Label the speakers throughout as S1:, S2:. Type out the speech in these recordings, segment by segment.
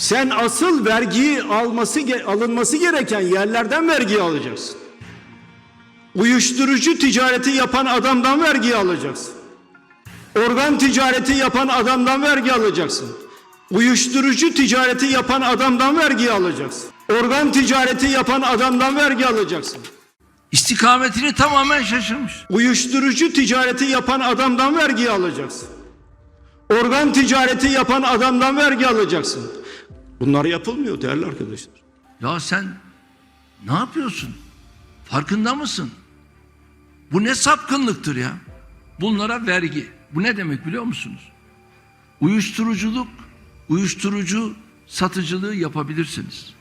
S1: Sen asıl vergiyi alması alınması gereken yerlerden vergiyi alacaksın. Uyuşturucu ticareti yapan adamdan vergi alacaksın. Organ ticareti yapan adamdan vergi alacaksın. Uyuşturucu ticareti yapan adamdan vergi alacaksın. Organ ticareti yapan adamdan vergi alacaksın.
S2: İstikametini tamamen şaşırmış.
S1: Uyuşturucu ticareti yapan adamdan vergi alacaksın. Organ ticareti yapan adamdan vergi alacaksın. Bunlar yapılmıyor değerli arkadaşlar.
S2: Ya sen ne yapıyorsun? Farkında mısın? Bu ne sapkınlıktır ya? Bunlara vergi. Bu ne demek biliyor musunuz? Uyuşturuculuk, uyuşturucu satıcılığı yapabilirsiniz.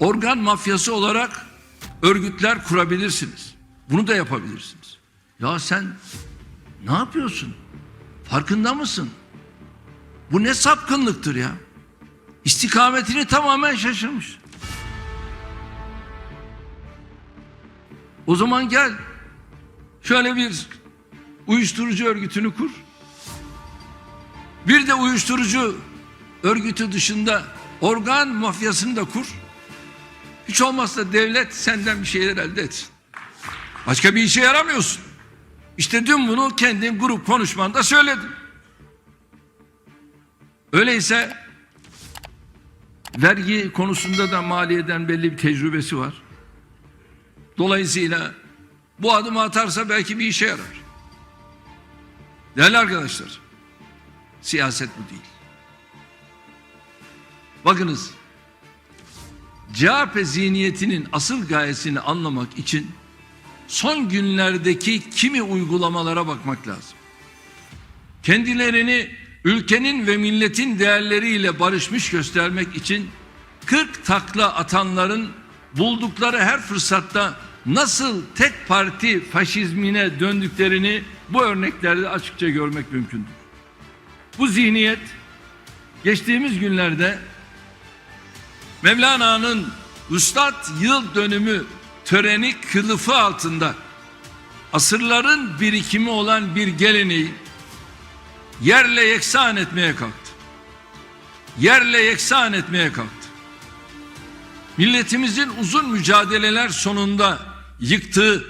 S2: Organ mafyası olarak örgütler kurabilirsiniz. Bunu da yapabilirsiniz. Ya sen ne yapıyorsun? Farkında mısın? Bu ne sapkınlıktır ya? İstikametini tamamen şaşırmış. O zaman gel. Şöyle bir uyuşturucu örgütünü kur. Bir de uyuşturucu örgütü dışında organ mafyasını da kur. Hiç olmazsa devlet senden bir şeyler elde etsin. Başka bir işe yaramıyorsun. İşte dün bunu kendin grup konuşmanda söyledim. Öyleyse vergi konusunda da maliyeden belli bir tecrübesi var. Dolayısıyla bu adımı atarsa belki bir işe yarar. Değerli arkadaşlar, siyaset bu değil. Bakınız, CHP zihniyetinin asıl gayesini anlamak için son günlerdeki kimi uygulamalara bakmak lazım. Kendilerini ülkenin ve milletin değerleriyle barışmış göstermek için 40 takla atanların buldukları her fırsatta nasıl tek parti faşizmine döndüklerini bu örneklerde açıkça görmek mümkündür. Bu zihniyet geçtiğimiz günlerde Mevlana'nın Üstad Yıl Dönümü töreni kılıfı altında asırların birikimi olan bir geleneği yerle yeksan etmeye kalktı. Yerle yeksan etmeye kalktı. Milletimizin uzun mücadeleler sonunda yıktığı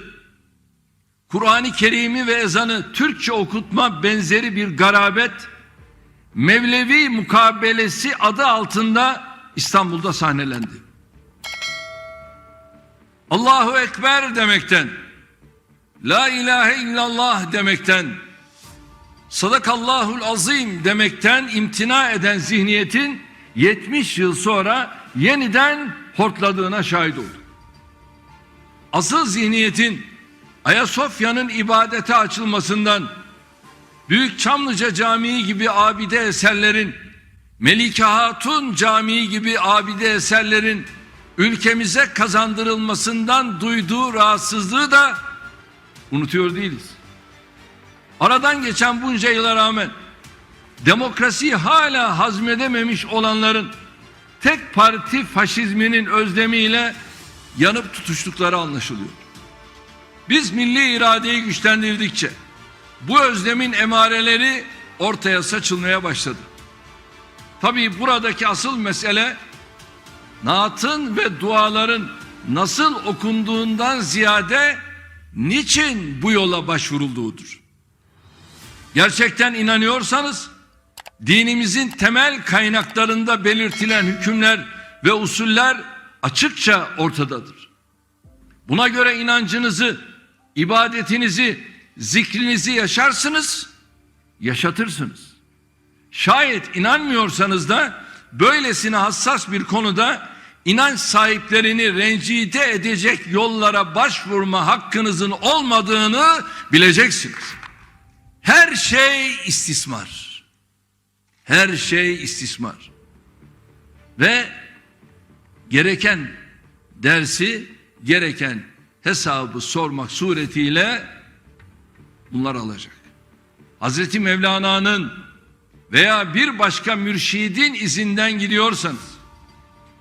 S2: Kur'an-ı Kerim'i ve ezanı Türkçe okutma benzeri bir garabet Mevlevi mukabelesi adı altında İstanbul'da sahnelendi. Allahu Ekber demekten, La ilahe illallah demekten, Sadakallahul azim demekten imtina eden zihniyetin 70 yıl sonra yeniden hortladığına şahit olduk. Asıl zihniyetin Ayasofya'nın ibadete açılmasından Büyük Çamlıca Camii gibi abide eserlerin Melike Hatun Camii gibi abide eserlerin ülkemize kazandırılmasından duyduğu rahatsızlığı da unutuyor değiliz. Aradan geçen bunca yıla rağmen demokrasiyi hala hazmedememiş olanların tek parti faşizminin özlemiyle yanıp tutuştukları anlaşılıyor. Biz milli iradeyi güçlendirdikçe bu özlemin emareleri ortaya saçılmaya başladı. Tabii buradaki asıl mesele naatın ve duaların nasıl okunduğundan ziyade niçin bu yola başvurulduğudur. Gerçekten inanıyorsanız dinimizin temel kaynaklarında belirtilen hükümler ve usuller açıkça ortadadır. Buna göre inancınızı, ibadetinizi, zikrinizi yaşarsınız, yaşatırsınız. Şayet inanmıyorsanız da böylesine hassas bir konuda inanç sahiplerini rencide edecek yollara başvurma hakkınızın olmadığını bileceksiniz. Her şey istismar. Her şey istismar. Ve gereken dersi, gereken hesabı sormak suretiyle bunlar alacak. Hazreti Mevlana'nın veya bir başka mürşidin izinden gidiyorsanız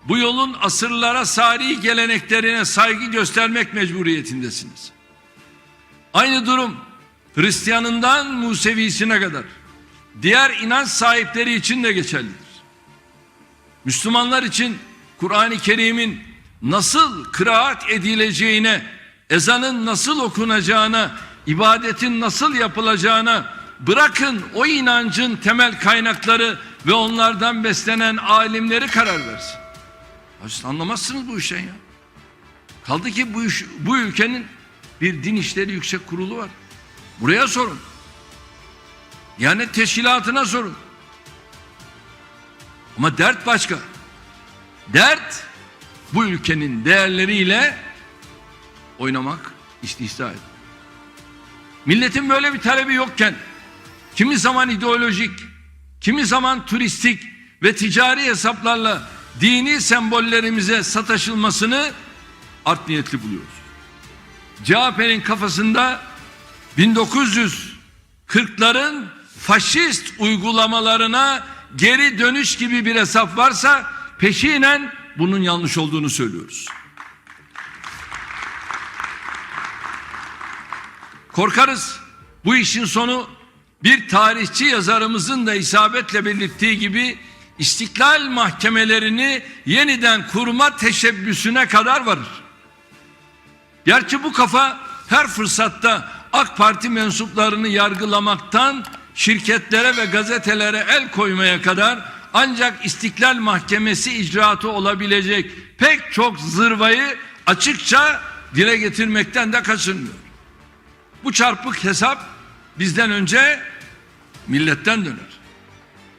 S2: bu yolun asırlara sari geleneklerine saygı göstermek mecburiyetindesiniz. Aynı durum Hristiyanından Musevisine kadar diğer inanç sahipleri için de geçerlidir. Müslümanlar için Kur'an-ı Kerim'in nasıl kıraat edileceğine, ezanın nasıl okunacağına, ibadetin nasıl yapılacağına, bırakın o inancın temel kaynakları ve onlardan beslenen alimleri karar versin. Siz anlamazsınız bu işten ya. Kaldı ki bu, iş, bu ülkenin bir din işleri yüksek kurulu var. Buraya sorun. Yani teşkilatına sorun. Ama dert başka. Dert bu ülkenin değerleriyle oynamak, istihza etmek. Milletin böyle bir talebi yokken kimi zaman ideolojik, kimi zaman turistik ve ticari hesaplarla dini sembollerimize sataşılmasını art niyetli buluyoruz. CHP'nin kafasında 1940'ların faşist uygulamalarına geri dönüş gibi bir hesap varsa peşinen bunun yanlış olduğunu söylüyoruz. Korkarız bu işin sonu bir tarihçi yazarımızın da isabetle belirttiği gibi istiklal mahkemelerini yeniden kurma teşebbüsüne kadar varır. Gerçi bu kafa her fırsatta AK Parti mensuplarını yargılamaktan şirketlere ve gazetelere el koymaya kadar ancak İstiklal Mahkemesi icraatı olabilecek pek çok zırvayı açıkça dile getirmekten de kaçınmıyor. Bu çarpık hesap bizden önce milletten döner.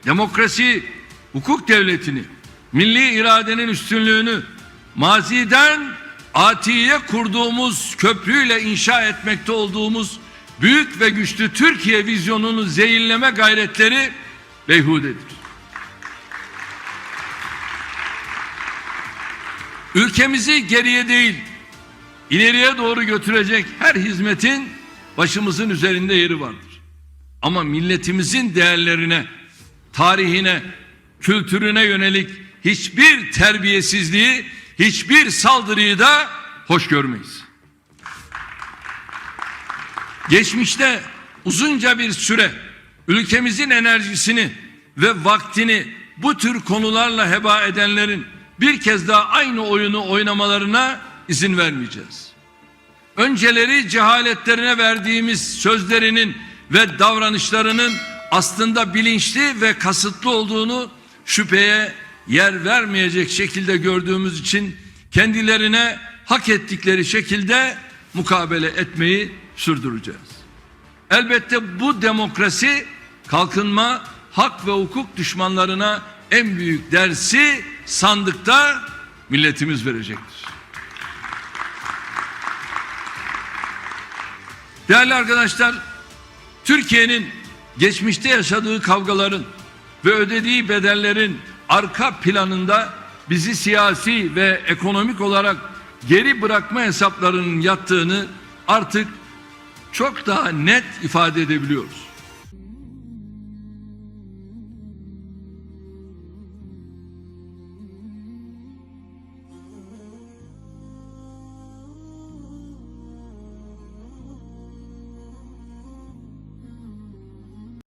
S2: Demokrasi, hukuk devletini, milli iradenin üstünlüğünü maziden atiye kurduğumuz köprüyle inşa etmekte olduğumuz büyük ve güçlü Türkiye vizyonunu zehirleme gayretleri beyhudedir. Ülkemizi geriye değil, ileriye doğru götürecek her hizmetin başımızın üzerinde yeri vardır. Ama milletimizin değerlerine, tarihine, kültürüne yönelik hiçbir terbiyesizliği, hiçbir saldırıyı da hoş görmeyiz. Geçmişte uzunca bir süre ülkemizin enerjisini ve vaktini bu tür konularla heba edenlerin bir kez daha aynı oyunu oynamalarına izin vermeyeceğiz. Önceleri cehaletlerine verdiğimiz sözlerinin ve davranışlarının aslında bilinçli ve kasıtlı olduğunu şüpheye yer vermeyecek şekilde gördüğümüz için kendilerine hak ettikleri şekilde mukabele etmeyi sürdüreceğiz. Elbette bu demokrasi kalkınma, hak ve hukuk düşmanlarına en büyük dersi sandıkta milletimiz verecektir. Değerli arkadaşlar, Türkiye'nin geçmişte yaşadığı kavgaların ve ödediği bedellerin arka planında bizi siyasi ve ekonomik olarak geri bırakma hesaplarının yattığını artık çok daha net ifade edebiliyoruz.